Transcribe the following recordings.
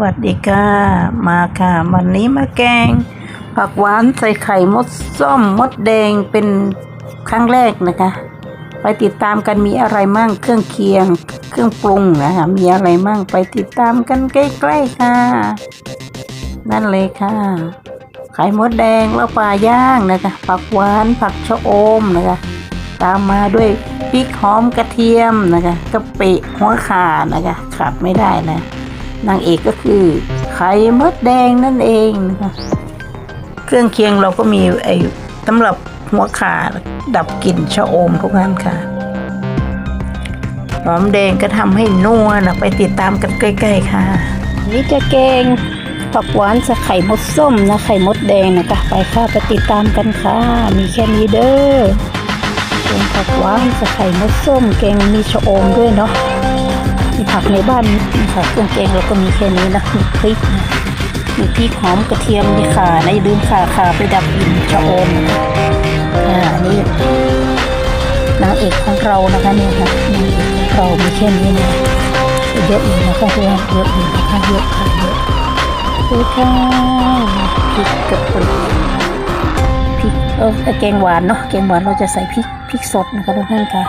วัสดีค่ะ มาค่ะ วันนี้มาแกง ผักหวานใส่ไข่มดส้มมดแดงเป็นครั้งแรกนะคะ ไปติดตามกันมีอะไรมั่งเครื่องเคียง เครื่องปรุงนะคะมีอะไรมั่งไปติดตามกันใกล้ๆค่ะ นั่นเลยค่ะ ไข่มดแดงแล้วปลาย่างนะคะผักหวานผักชะอมนะคะ ตามมาด้วยพริกหอมกระเทียมนะคะกะปิหัวข่านะคะขาดไม่ได้นะ นางเอกก็คือไข่มดแดงนั่นเองนะคะเครื่องเคียงเราก็มีไอ้สำหรับหัวขาดับกลิ่นชะอมทุกท่านค่ะหอมแดงก็ทำให้นัวนะไปติดตามกันใกล้ๆค่ะ นี่จะแกงผักหวานใส่ไข่มดส้มนะไข่มดแดงนะคะไปค่ะไปติดตามกันค่ะ มีแค่นี้เด้อแกงผักหวานใส่ไข่มดส้มแกงมีชะอมด้วยเนาะ ผักในบ้านมีผักเครื่องแกงเราก็มีแค่นี้นะมีพริกนะมีพริกหอมกระเทียมมีข่านะอย่าลืมข่าข่าไปดับกลิ่นชะอมนะอ่านี่นางเอกของเรานะคะนี่ค่ะนางเอกของเรามีแค่นี้นะเยอะอยู่นะคะเพื่อนเยอะอยู่นะคะเยอะค่ะเยอะเยอะค่ะพริกกับปริกพริกเออแกงหวานเนาะแกงหวานเราจะใส่พริกพริกสดนะคะทุกท่านค่ะ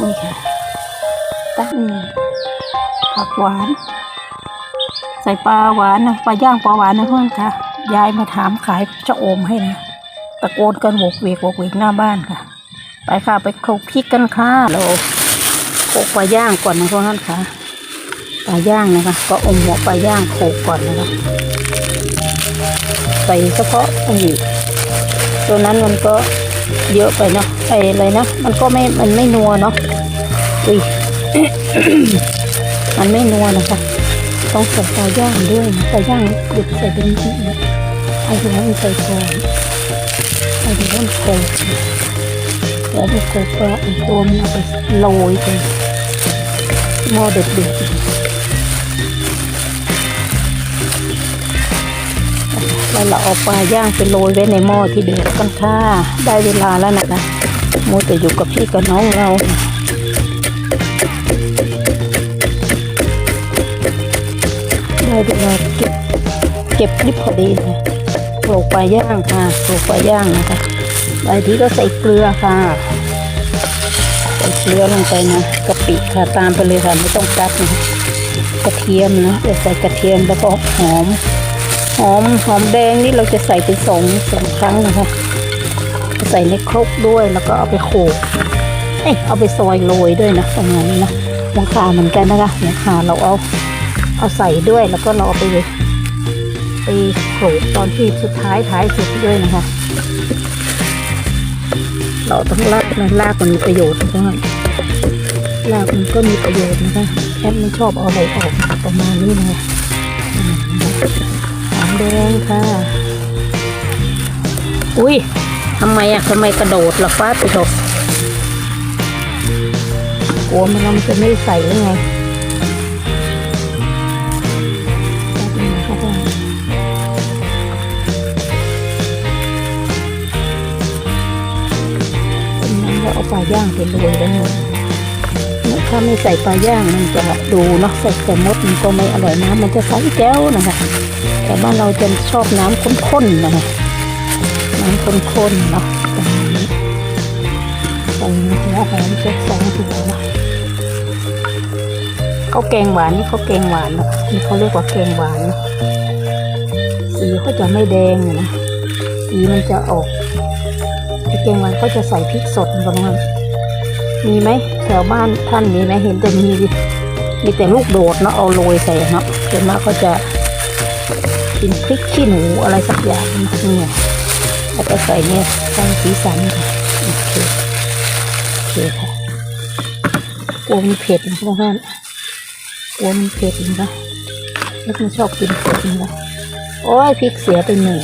นี่ค่ะ ผักหวาน ใส่ปลาหวานนะปลาย่างปลาหวานนะเพื่อนค่ะ ยายมาถามขายจะโอมให้นะตะโกนกันโวกเวกโวกเวกหน้าบ้านค่ะ ไปค่ะไปโขลกพริกกันค่ะเราโขกปลาย่างก่อนนะเพื่อนค่ะปลาย่างนะคะ ก็อมหัวปลาย่างโขกก่อนนะคะใส่เฉพาะไอ้ตัวนั้นมันก็เยอะไปเนาะไอ้อะไรนะ มันก็ไม่ มันไม่นัวเนาะ อุ้ย มันไม่นัวนะคะ ต้องใส่ปลาย่างด้วยนะปลาย่างหยุดใส่เป็นนิดนะไอ้ที่นั้นใส่ก่อนไอ้ที่นั้นโขลกแล้วไปโขลกปลาอีกตัวมันเอาไปโรยไปหม้อเด็ดๆแล้วเราเอาปลาย่างไปโรยไว้ในหม้อที่เดือดกันค่ะ ได้เวลาแล้วนะคะมัวแต่อยู่กับพี่กับน้องเรา ได้เวลาเก็บเก็บคลิปพอดีนะโขลกปลาย่างค่ะโขลกปลาย่างนะคะบางทีก็ใส่เกลือค่ะ ใส่เกลือลงไปนะกะปิค่ะตามไปเลยค่ะไม่ต้องกัดนะกระเทียมนะเดี๋ยวใส่กระเทียมแล้วก็หอม หอมหอมแดงนี่เราจะใส่เป็นสองสองครั้งนะคะใส่ในครกด้วยแล้วก็เอาไปโขลกเอ้ยเอาไปซอยโรยด้วยนะประมาณนี้นะ หัวขาเหมือนกันนะคะหัวขาเราเอาเอาใส่ด้วยแล้วก็เราเอาไปไปโขลกตอนที่สุดท้ายท้ายสุดด้วยนะคะ เราต้องลากมันลากมันมีประโยชน์นะคะลากมันก็มีประโยชน์นะคะแอปไม่ชอบเอาอะไรออกประมาณนี้นะคะหอมแดงค่ะ อุ้ยทำไมอะทำไมกระโดดล่ะฟ้าไปถก กลัวมันมันจะไม่ใส่หรือไงนั้นก็เอาปลาย่างไปโรยแล้วถ้าไม่ใส่ปลาย่างมันจะดูเนาะใส่แต่มดมันก็ไม่อร่อยน้ำมันจะใสแก้วนะคะแต่บ้านเราจะชอบน้ำข้นๆนะคะน้ำข้นๆเนาะประมาณนี้ใส่หัวหอมสักสองถุง เขาแกงหวานนี่เขาแกงหวานนี่เขาเรียกว่าแกงหวาน สีเขาจะไม่แดงนะสีมันจะออกแกงหวานก็จะใส่พริกสดประมาณมีไหมแถวบ้านท่านมีไหมเห็นแต่มีมีแต่ลูกโดดเนาะเอาโรยใส่เนาะส่วนมาก็จะกินพริกขี้หนูอะไรสักอย่างเนี่ยแล้วก็ใส่เนี่ยสร้างสีสันค่ะโอเคโอเคค่ะกลัวมันเผ็ดนะท่าน กลัวมันเผ็ดนะแล้วมันชอบกินเผ็ดนะโอ้ยพริกเสียไปหนึ่ง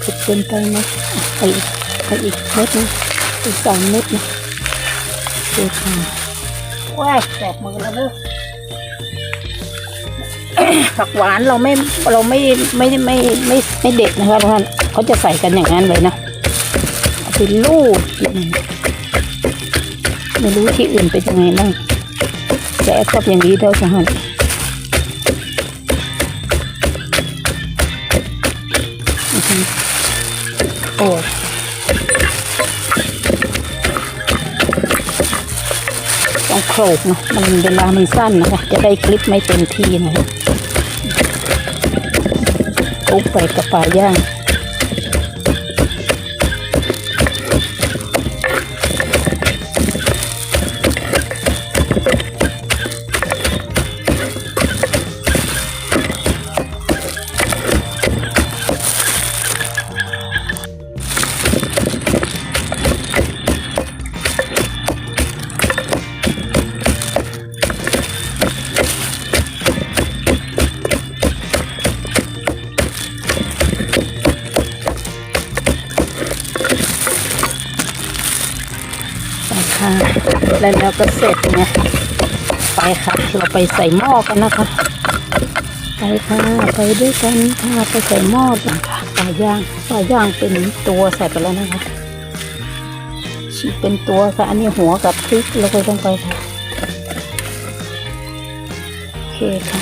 เผ็ดเกินไปนะไปอีกไปอีกเม็ดนะอีกสองเม็ดนะโอเคค่ะว้ายแสบมือแล้วเนอะผักหวานเราไม่เราไม่ไม่ไม่ไม่ไม่เด็ดนะคะทุกท่านเขาจะใส่กันอย่างนั้นเลยนะ เอาไปลูดไม่รู้ที่อื่นเป็นยังไงบ้างแต่แอดชอบอย่างนี้เท่ากันอื้อหือโอ้ต้องโขลกเนาะมันเวลามันสั้นนะคะจะได้คลิปไม่เต็มที่นะคะปุ๊บไปกับปลาย่าง ไปใส่หม้อกันนะคะ ไปค่ะไปด้วยกันค่ะไปใส่หม้อกันค่ะปลาย่างปลาย่างเป็นตัวใส่ไปแล้วนะคะฉีกเป็นตัวค่ะ อันนี้หัวกับพริกเราก็ต้องไปค่ะโอเคค่ะ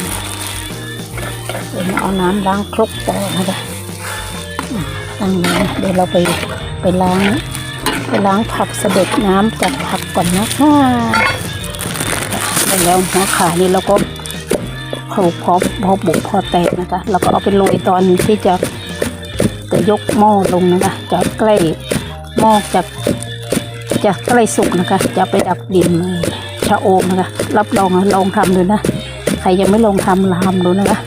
เดี๋ยวมาเอาน้ำล้างครกต่อนะคะตั้งน้ำเดี๋ยวเราไปไปล้างไปล้างผักเสด็จน้ำจากผักก่อนนะคะ แล้วหัวขานี่เราก็โขลกพอพอบุกพอแตกนะคะเราก็เอาไปโรยตอนที่จะจะยกหม้อลงนะคะจะใกล้หม้อจะจะใกล้สุกนะคะ จะไปดับดินชะโอมนะคะ รับรองลองทำดูนะ ใครยังไม่ลองทำลามดูนะคะ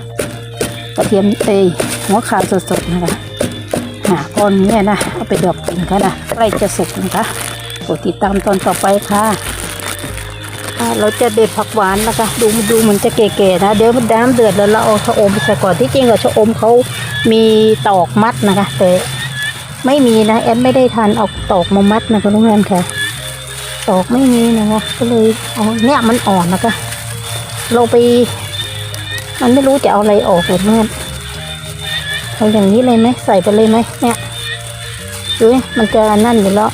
กระเทียมเอยหัวขาสดๆนะคะหาก้อนเนี้ยนะเอาไปดอกกินกันนะใกล้จะสุกนะคะกดติดตามตอนต่อไปค่ะ เราจะเด็ดผักหวานนะคะ ดูดูเหมือนจะเก๋ๆนะ เดี๋ยวมันน้ำเดือดแล้วเราเอาชะอมไปใส่ก่อนที่จริงอะชะอมเขามีตอกมัดนะคะ แต่ไม่มีนะแอนไม่ได้ทันเอาตอกมามัดนะคะทุกท่านค่ะตอกไม่มีนะคะก็เลยเอาเนี่ยมันอ่อนนะคะ เราไป มันไม่รู้จะเอาอะไรออกเลยเมื่อนเอาอย่างนี้เลยไหมใส่ไปเลยไหมเนี่ยดูมันจะนั่นอยู่แล้ว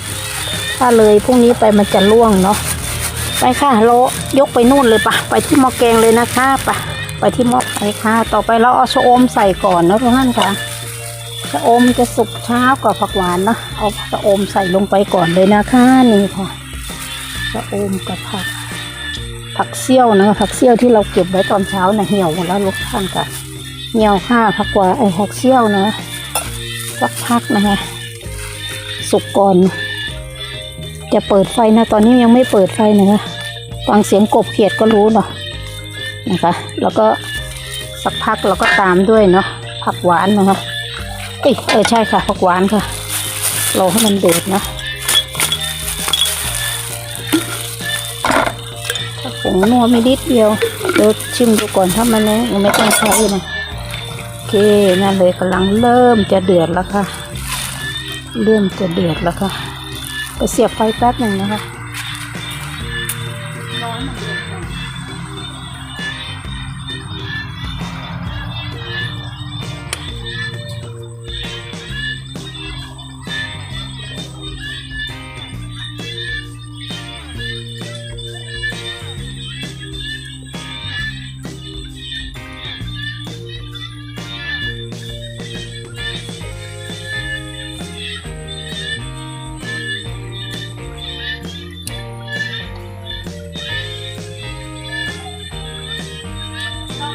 ถ้าเลยพรุ่งนี้ไปมันจะล่วงเนาะ ไปค่ะเรายกไปนู่นเลยปะไปที่หม้อแกงเลยนะคะปะไปที่หม้อไปค่ะ ต่อไปเราเอาชะอมใส่ก่อนนะทุกท่านค่ะชะอมจะสุกเช้ากว่าผักหวานนะเอาชะอมใส่ลงไปก่อนเลยนะคะนี่ค่ะชะอมกับผัก ผักเซี่ยวนะผักเซี่ยวที่เราเก็บไว้ตอนเช้านะเหี่ยวหมดแล้วลูกท่านค่ะเหนียวค่ะผักกว่าไอ้ผักเซี่ยวนะสักพักนะคะสุกก่อน จะเปิดไฟนะ ตอนนี้ยังไม่เปิดไฟนะคะฟังเสียงกบเขียดก็รู้เนาะนะคะ แล้วก็สักพักเราก็ตามด้วยเนาะผักหวานนะคะเอ้ยเออใช่ค่ะผักหวานค่ะรอให้มันเดือดนะผงนัวไม่นิดเดียวเดี๋ยวชิมดูก่อนถ้ามันแรงยังไม่ต้องใช้นะโอเคนั่นเลยกำลังเริ่มจะเดือดแล้วค่ะ เริ่มจะเดือดแล้วค่ะ ไปเสียบไฟแป๊บหนึ่งนะคะ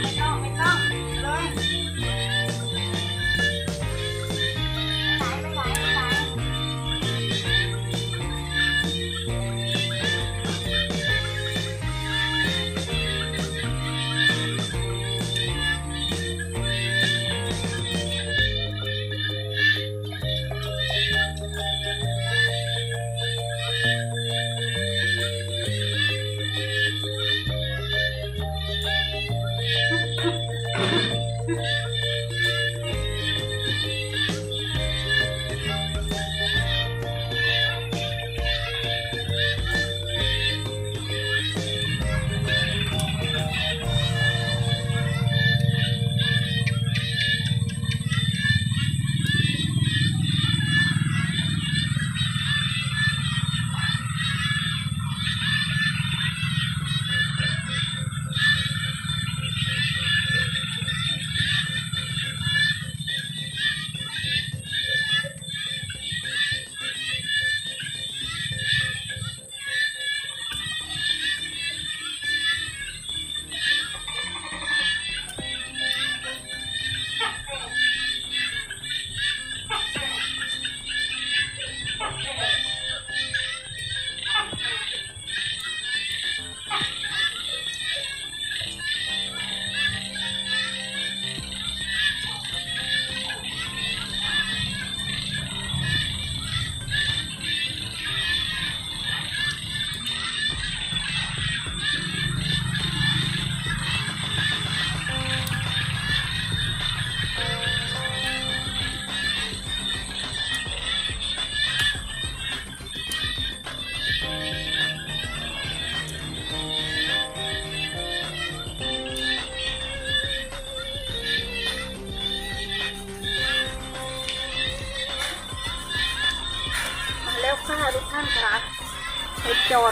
没到没到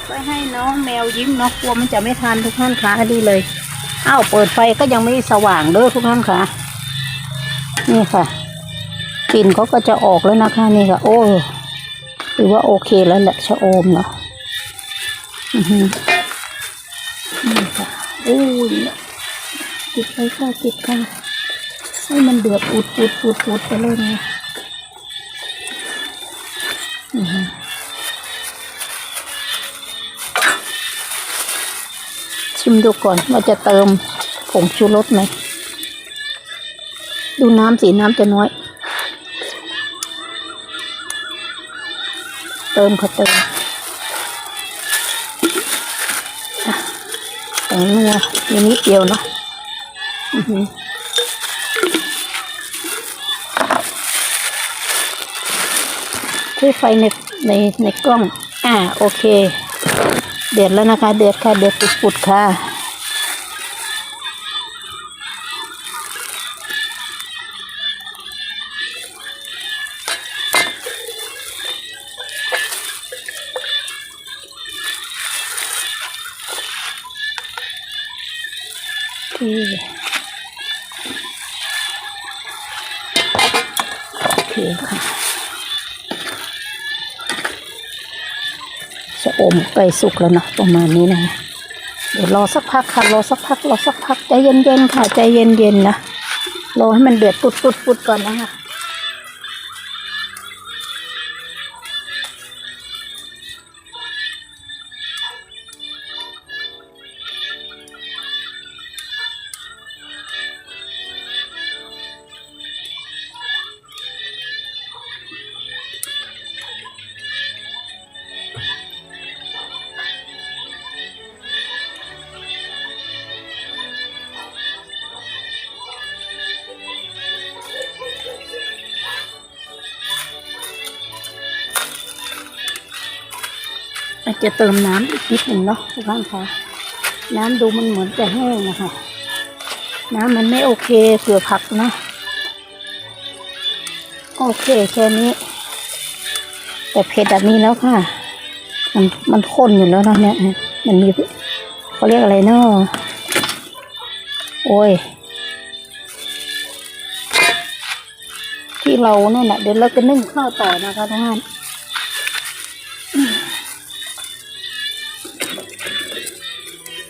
ไว้ให้น้องแมวยิ้มเนาะกลัวมันจะไม่ทันทุกท่านคะดีเลยอ้าวเปิดไฟก็ยังไม่สว่างเด้อทุกท่านค่ะ นี่ค่ะกลิ่นเขาก็จะออกแล้วนะคะนี่ค่ะโอ้ถือว่าโอเคแล้วแหละชะโอมเนาะอือหือนี่ค่ะอู้ยติดไปค่ะติดค่ะให้มันเดือดอุดอุดอุดอุดไปเลยนะ ดูก่อนว่าจะเติมผงชูรสไหม ดูน้ำสีน้ำจะน้อย เติมค่ะเติมแต่งนัวมีนิดเดียวเนาะอือหือที่ไฟในในในกล้อง อ่า โอเค เดือดแล้วนะคะ เดือดค่ะ เดือดปุดๆค่ะ โอเคโอเคค่ะ จะอมไก่สุกแล้วเนาะประมาณนี้นะเดี๋ยวรอสักพักค่ะรอสักพักรอสักพักใจเย็นๆค่ะใจเย็นๆนะรอให้มันเดือดปุดๆก่อนนะคะ จะเติมน้ำอีกนิดหนึ่งเนาะทุกท่านคะน้ำดูมันเหมือนจะแห้งนะคะ น้ำมันไม่โอเคเผื่อผักเนาะโอเคแค่นี้ แต่เผ็ดแบบนี้แล้วค่ะ มันมันข้นอยู่แล้วนะเนี่ยมันมีเขาเรียกอะไรเนาะโอ้ย ที่เราเนี่ยแหละเดี๋ยวเราจะนึ่งข้าวต่อนะคะท่าน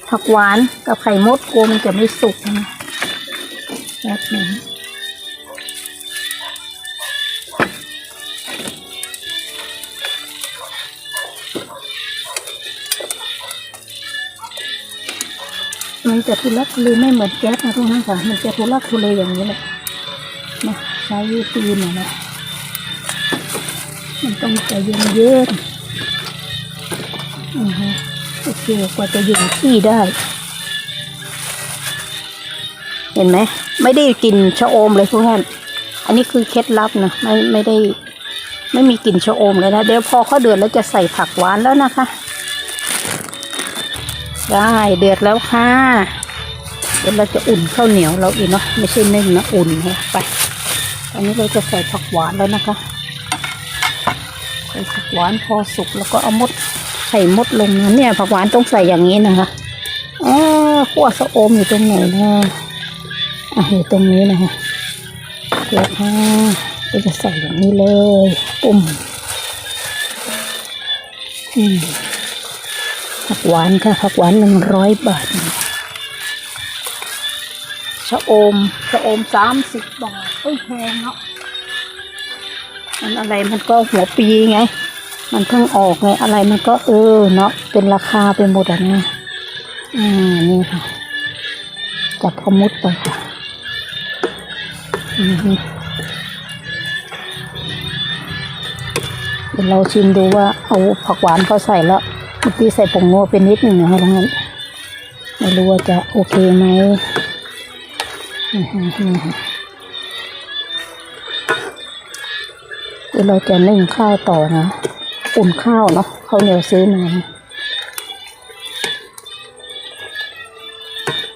ผักหวานกับไข่มดกลัวมันจะไม่สุกนะแบบนี้มันจะทุลักทุเลไม่เหมือนแก๊สนะทุกท่านค่ะ มันจะทุลักทุเลอย่างนี้แหละนะใช้วิธีหน่อยนะ มันต้องใจเย็นๆอือฮะ โอเคกว่าจะอยู่ที่ได้ เห็นไหม ไม่ได้กลิ่นชะโอมเลยทุกท่าน อันนี้คือเคล็ดลับนะ ไม่ไม่ได้ ไม่มีกลิ่นชะโอมเลยนะ เดี๋ยวพอเขาเดือดแล้วจะใส่ผักหวานแล้วนะคะ ได้เดือดแล้วค่ะ เดี๋ยวเราจะอุ่นข้าวเหนียวเราอีกเนาะ ไม่ใช่นึ่งนะอุ่นนะไป ตอนนี้เราจะใส่ผักหวานแล้วนะคะ ใส่ผักหวานพอสุกแล้วก็เอามด ไข่มดลงนะเนี่ยผักหวานต้องใส่อย่างนี้นะคะอ๋อขั้วสะอมอยู่ตรงไหนนะอะอยู่ตรงนี้นะคะเดี๋ยวค่ะเราจะใส่อย่างนี้เลยปุ่มอืมผักหวานค่ะผักหวานหนึ่งร้อยบาทชะอมชะอมสามสิบบาทเอ้ยแพงเนาะมันอะไรมันก็หัวปีไง มันเพิ่งออกไงอะไรมันก็เออเนาะเป็นราคาไปหมดอะนะอ่านี่ค่ะ จับพมุดไปค่ะอือฮึเดี๋ยวเราชิมดูว่าเอาผักหวานเขาใส่แล้วเมื่อกี้ใส่ผงนัวเป็นนิดหนึ่งนะคะทั้งนั้นไม่รู้ว่าจะโอเคไหมอือฮึเดี๋ยวเราจะนึ่งข้าวต่อนะ อุ่นข้าวเนาะข้าวเหนียวซื้อมา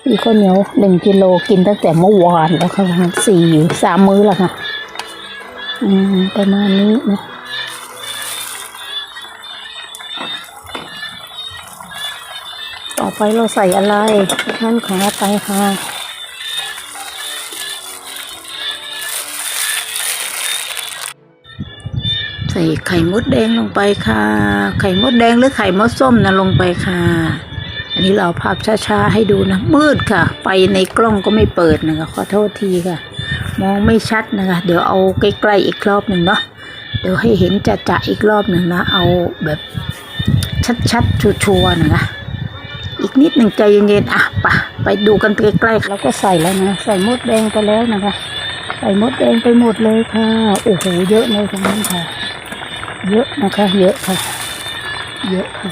มีข้าวเหนียวหนึ่งกิโลกินตั้งแต่เมื่อวานแล้วค่ะสี่สามมื้อแล้วค่ะ อืมประมาณนี้นะต่อไปเราใส่อะไรนั่นขาไปค่ะ ใส่ไข่มดแดงลงไปค่ะ ไข่มดแดงหรือไข่มดส้มนะลงไปค่ะ อันนี้เราภาพช้าๆให้ดูนะ มืดค่ะไปในกล้องก็ไม่เปิดนะคะขอโทษทีค่ะ มองไม่ชัดนะคะ เดี๋ยวเอาใกล้ๆอีกรอบหนึ่งเนาะเดี๋ยวให้เห็นจะๆอีกรอบหนึ่งนะ เอาแบบชัดๆชัวร์ๆนะคะอีกนิดหนึ่งใจเย็นๆอะปะไปดูกันใกล้ๆแล้วก็ใส่แล้วนะใส่มดแดงไปแล้วนะคะ ใส่มดแดงไปหมดเลยค่ะโอ้โหเยอะเลยตรงนั้นค่ะ เยอะนะคะ เยอะค่ะ เยอะค่ะ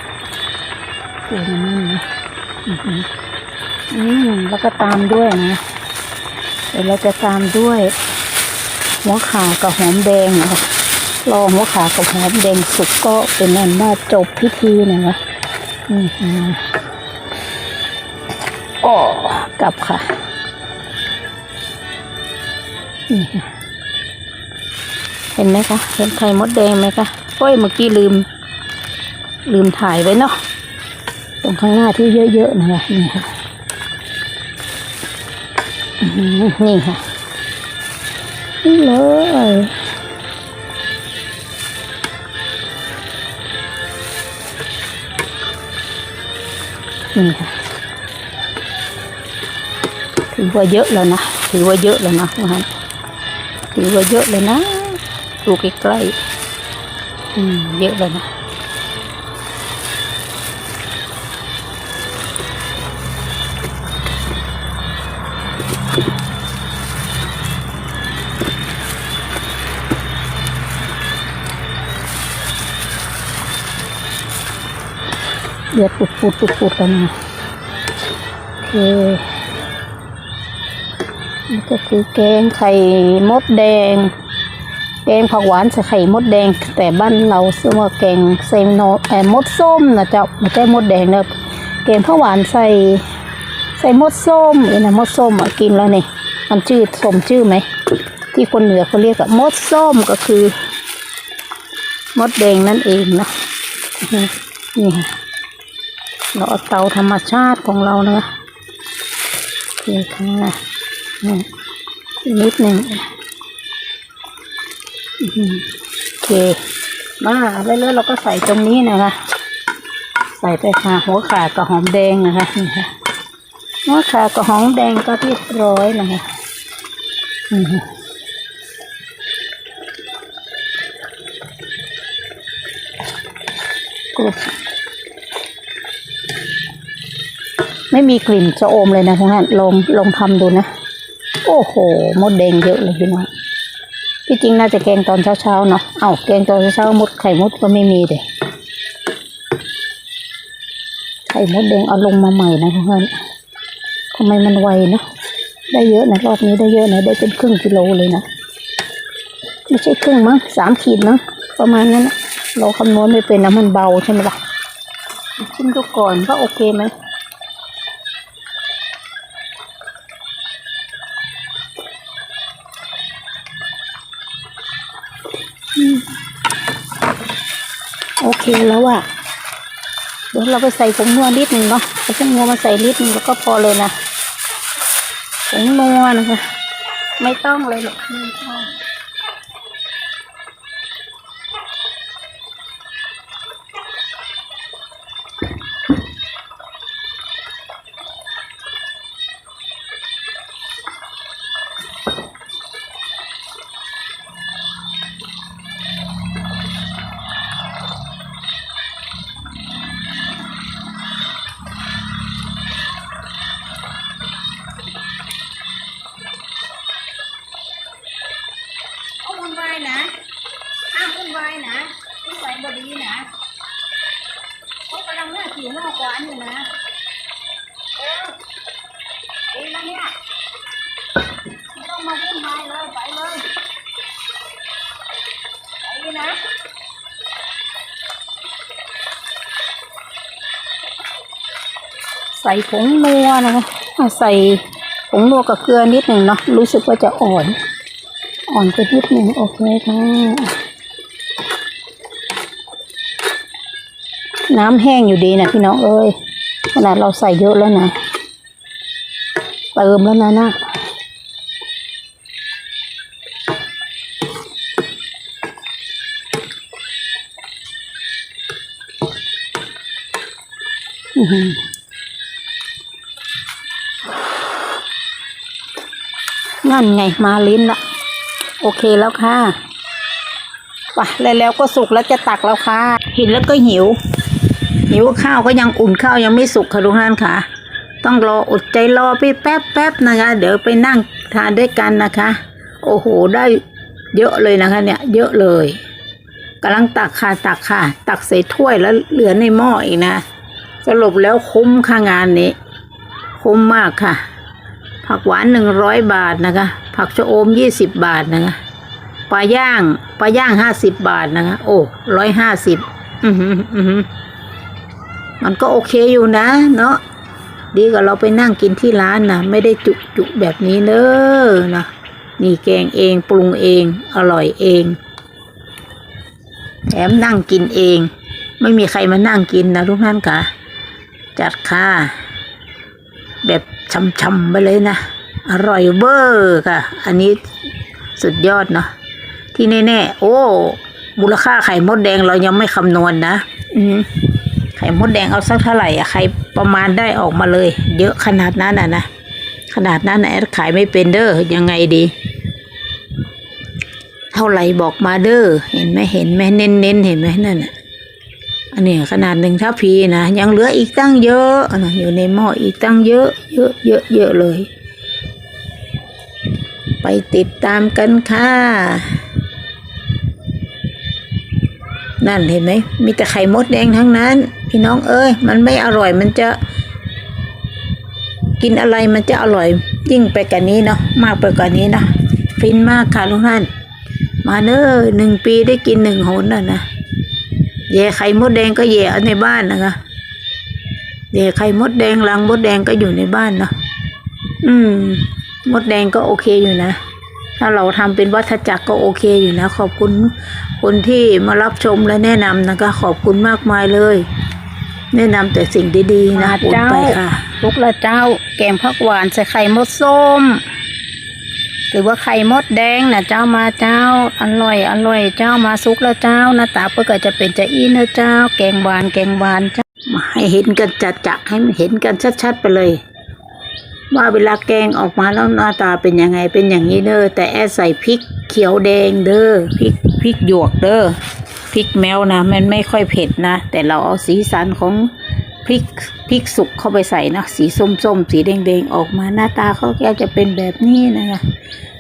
ตัวมันนี่นะอือหืออืมแล้วก็ตามด้วยนะเดี๋ยวเราจะตามด้วย หัวขากับหอมแดงนะคะรอหัวขากับหอมแดงสุกก็เป็นอันว่าจบพิธีนะคะอือหืออ๋อกลับค่ะนี่ค่ะ ห็นไหมคะ เห็นไข่มดแดงไหมคะโอ้ยเมื่อกี้ลืม ลืมถ่ายไว้เนาะตรงข้างหน้าที่เยอะๆนะคะนี่ค่ะนี่ค่ะนี่เลยนี่ค่ะถือว่าเยอะแล้วนะถือว่าเยอะแล้วนะถือว่าเยอะเลยนะ ดูใกล้ๆอืมเยอะเลยนะเดือดปุดปุดปุดปุดกันนะโอเคนี่ก็คือแกงไข่มดแดง แกงผักหวานใส่ไข่มดแดง แต่บ้านเราซื้อว่าแกงใส่โนเอ่อมดส้มนะเจ้าไม่ใช่มดแดงนะแกงผักหวานใส่ใส่มดส้มเอ็นะมดส้มกินแล้วนี่มันชื่อสมชื่อไหมที่คนเหนือเขาเรียกอะมดส้มก็คือ มดแดงนั่นเองนะนี่นี่ค่ะเราเอาเตาธรรมชาติของเรานะคะโอเคค่ะนี่นิดหนึ่ง โอเค มาเรื่อยๆเราก็ใส่ตรงนี้นะคะ ใส่ไปค่ะหัวขากับหอมแดงนะคะนี่ค่ะหัวขากับหอมแดงก็เรียบร้อยนะคะกรุบไม่มีกลิ่นจะอมเลยนะทุกท่านลองลองทำดูนะ โอ้โห มดแดงเยอะเลยพี่น้อง ที่จริงน่าจะแกงตอนเช้าๆเนาะ เอาแกงตอนเช้าๆมดไข่มดก็ไม่มีเด็ไข่มดแดงเอาลงมาใหม่นะทุกท่านทำไมมันไวเนาะ ได้เยอะนะรอบนี้ได้เยอะนะได้เป็นครึ่งกิโลเลยนะ ไม่ใช่ครึ่งมั้งสามขีดมั้งประมาณนั้นนะเราคำนวณไม่เป็นนะมันเบาใช่ไหมล่ะชิมดูก่อนว่าโอเคไหม โอเค แล้วอะเดี๋ยวเราไปใส่ผงนัวนิดหนึ่งเนาะเอาผงนัวมาใส่นิดหนึ่งแล้วก็พอเลยนะผงนัวนะคะไม่ต้องเลยหรอกไม่ต้องเอาวุ่นวายนะห้ามวุ่นวายนะนิสัยบดีนะเขากำลังหน้าผิวหน้ากวานอยู่นะเออดีนะเนี่ยไม่ต้องมาวุ่นวายเลยไปเลยไปนะ ใส่ผงนัวนะคะใส่ผงนัวกับเกลือนิดหนึ่งเนาะรู้สึกว่าจะอ่อน อ่อนไปนิดหนึ่งโอเคค่ะน้ำแห้งอยู่ดีนะพี่น้องเอ้ยขนาดเราใส่เยอะแล้วนะเติมแล้วนะนะอือ นั่นไงมาลิ้นละโอเคแล้วค่ะไปแล้วแล้วก็สุกแล้วจะตักแล้วค่ะ เห็นแล้วก็หิว หิวข้าวก็ยังอุ่นข้าวยังไม่สุกค่ะทุกท่านค่ะ ต้องรออดใจรอไปแป๊บแป๊บๆนะคะ เดี๋ยวไปนั่งทานด้วยกันนะคะ โอ้โหได้เยอะเลยนะคะ เนี่ย เยอะเลยกำลังตักค่ะตักค่ะ ตักใส่ถ้วยแล้วเหลือในหม้ออีกนะสรุปแล้วคุ้มค่ะงานนี้ คุ้มมากค่ะ ผักหวานหนึ่งร้อยบาทนะคะ ผักชะอมยี่สิบบาทนะคะปลาย่างปลาย่างห้าสิบบาทนะคะ โอ้ร้อยห้าสิบอือหืออือหือมันก็โอเคอยู่นะ เนาะดีกว่าเราไปนั่งกินที่ร้านนะไม่ได้จุจุแบบนี้เนอะนะนี่แกงเองปรุงเอง อร่อยเองแถมนั่งกินเอง ไม่มีใครมานั่งกินนะทุกท่านค่ะจัดค่ะแบบ ช่ำๆไปเลยนะ อร่อยเวอร์ค่ะ อันนี้สุดยอดเนาะที่แน่ๆ โอ้มูลค่าไข่มดแดงเรายังไม่คำนวณนะไข่มดแดงเอาสักเท่าไหร่อะใครประมาณได้ออกมาเลย เยอะขนาดนั้นอะนะขนาดนั้นนะแอดขายไม่เป็นเด้อยังไงดี เท่าไหร่บอกมาเด้อเห็นไหมเห็นไหมเน้นเน้นๆเห็นไหมนั่นน่ะ อันนี้ขนาดหนึ่งทัพพีนะยังเหลืออีกตั้งเยอะนะอยู่ในหม้ออีกตั้งเยอะ เยอะเยอะเยอะเลย ไปติดตามกันค่ะ นั่นเห็นไหมมีแต่ไข่มดแดงทั้งนั้น พี่น้องเอ้ยมันไม่อร่อยมันจะ กินอะไรมันจะอร่อย ยิ่งไปกว่านี้เนาะมากไปกว่านี้นะฟินมากค่ะทุกท่านมาเด้อหนึ่งปีได้กินหนึ่งหนน่ะนะ แย่ไข่มดแดงก็แย่เอาในบ้านนะคะแย่ไข่มดแดงรังมดแดงก็อยู่ในบ้านเนาะอืม มดแดงก็โอเคอยู่นะ ถ้าเราทำเป็นวัฏจักรก็โอเคอยู่นะ ขอบคุณคนที่มารับชมและแนะนำนะคะ ขอบคุณมากมายเลย แนะนำแต่สิ่งดีๆนะมาอุ่นเจ้าไปค่ะลูกละเจ้า แกงผักหวานใส่ไข่มดส้ม หรือว่าไข่มดแดงนะเจ้ามาเจ้าอร่อยอร่อยเจ้ามาซุกและเจ้าหน้าตาเพื่อก็จะเป็นจะอีเนอะเจ้า แกงหวานแกงหวานเจ้ามาให้เห็นกันจัดจะให้เห็นกันชัดๆไปเลย ว่าเวลาแกงออกมาแล้วหน้าตาเป็นยังไงเป็นอย่างนี้เด้อแต่แอใส่พริกเขียวแดงเด้อพริกพริกหยวกเด้อพริกแมวนะมันไม่ค่อยเผ็ดนะ แต่เราเอาสีสันของ ริกพริกสุกเข้าไปใส่นะสีส้มๆสีแดงๆออกมาหน้าตาเขาแกจะเป็นแบบนี้นะคะ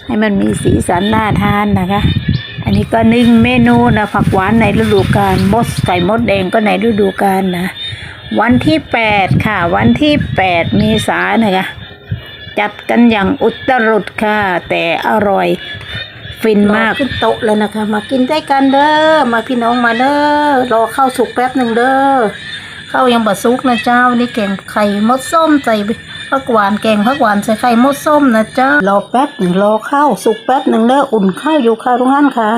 ให้มันมีสีสันน่าทานนะคะ อันนี้ก็นึ่งเมนูนะผักหวานในฤดูกาลมดไก่มดแดงก็ในฤดูกาลนะ วันที่แปดค่ะ วันที่แปดเมษายนนะคะจัดกันอย่างอุตรุดค่ะ แต่อร่อยฟินมากขึ้นโต๊ะแล้วนะคะ มากินได้กันเด้อมาพี่น้องมาเด้อรอข้าวสุกแป๊บหนึ่งเด้อ ข้าวยังบะซุกนะเจ้านี่แกงไข่มดส้มใส่ผักหวานแกงผักหวานใส่ไข่มดส้มนะเจ้ารอแป๊บหนึ่งรอข้าวสุกแป๊บหนึ่งเด้ออุ่นข้าวอยู่ค่ะทุกท่านค่ะ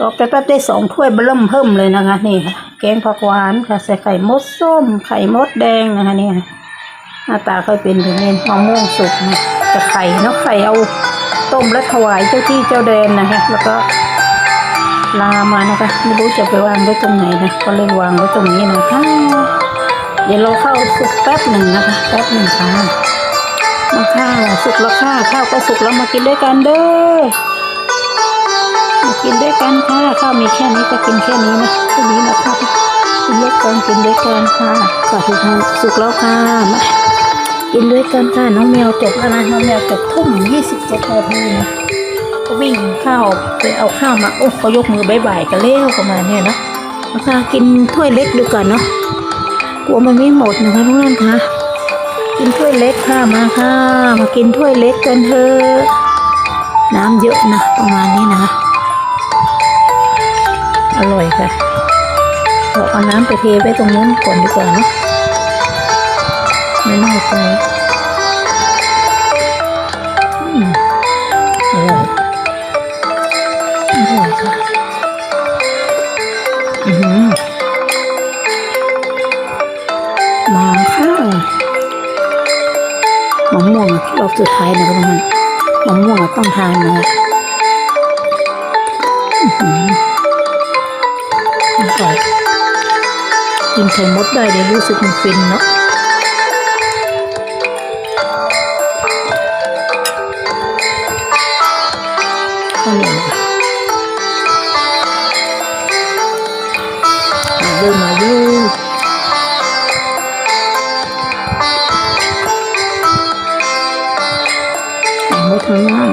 รอแป๊บได้สองถ้วยเบิ่มเพิ่มเลยนะคะนี่ค่ะแกงผักหวานค่ะใส่ไข่มดส้ม ไข่มดแดงนะคะนี่ค่ะหน้าตาค่อยเป็นแบบนี้มะม่วงสุกนะแต่ไข่เนาะไข่เอาต้มแล้วถวายเจ้าที่เจ้าแดนนะคะแล้วก็ ลามานะคะไม่รู้จะไปวางไว้ตรงไหนนะก็เลยวางไว้ตรงนี้นะคะเดี๋ยวเราเข้าสุกแป๊บหนึ่งนะคะแป๊บหนึ่งค่ะมาข้าวสุกแล้วค่ะข้าวก็สุกแล้วมากินด้วยกันเด้อมากินด้วยกันค่ะข้าวมีแค่นี้ก็กินแค่นี้นะแค่นี้นะครับกินด้วยกันกินด้วยกันค่ะขอทุกท่านสุกแล้วค่ะมากินด้วยกันค่ะน้องแมวจบแล้วนะน้องแมวจบทุ่มยี่สิบเจ็ดนาทีนะ วิ่งข้าวไปเอาข้าวมาโอ้เขายกมือบายบายกันเร็วประมาณเนี้ยนะมาค่ะกินถ้วยเล็กดูก่อนเนาะกลัวมันไม่หมดนะคะทุกท่านคะกินถ้วยเล็กค่ะมาค่ะ มากินถ้วยเล็กกันเถอะน้ำเยอะนะประมาณนี้นะคะอร่อยค่ะเราเอาน้ำไปเทไว้ตรงนู้นก่อนดีกว่าเนอะไม่น่าใจอืมอร่ อยอร่อยค่ะอือหือมาค่ะมะม่วงรอบสุดท้ายนะครับมันมะม่วงต้องทานนะอืมอร่อยกินไข่มดได้เลยรู้สึกมันฟินเนาะข้าวเหนียวมาดูมาดูใส่ไม่ทั้งนั้น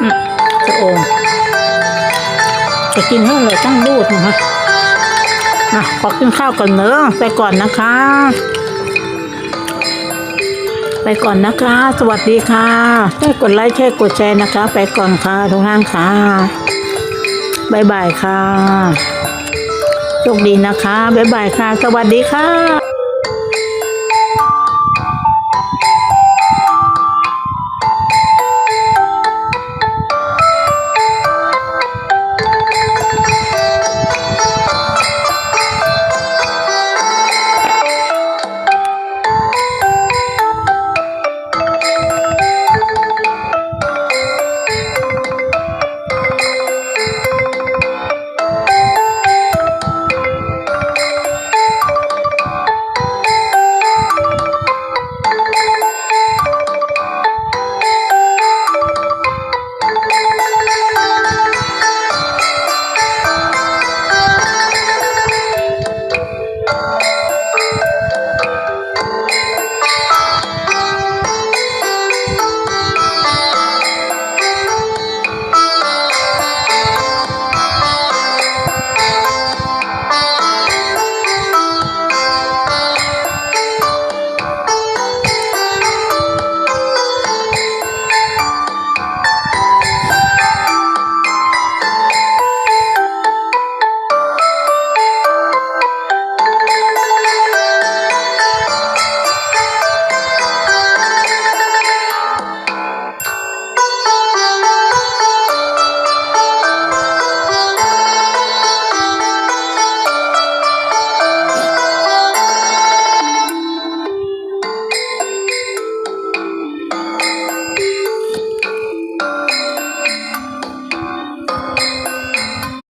อืมจะโอมจะกินเท่าไหร่ตั้งรูดนะคะอะขอกินข้าวก่อนเนอะไปก่อนนะคะ ไปก่อนนะคะ สวัสดีค่ะช่วยกดไลค์ช่วยกดแชร์นะคะ ไปก่อนค่ะทุกท่านค่ะบายบายค่ะโชคดีนะคะบ๊ายบายค่ะ สวัสดีค่ะ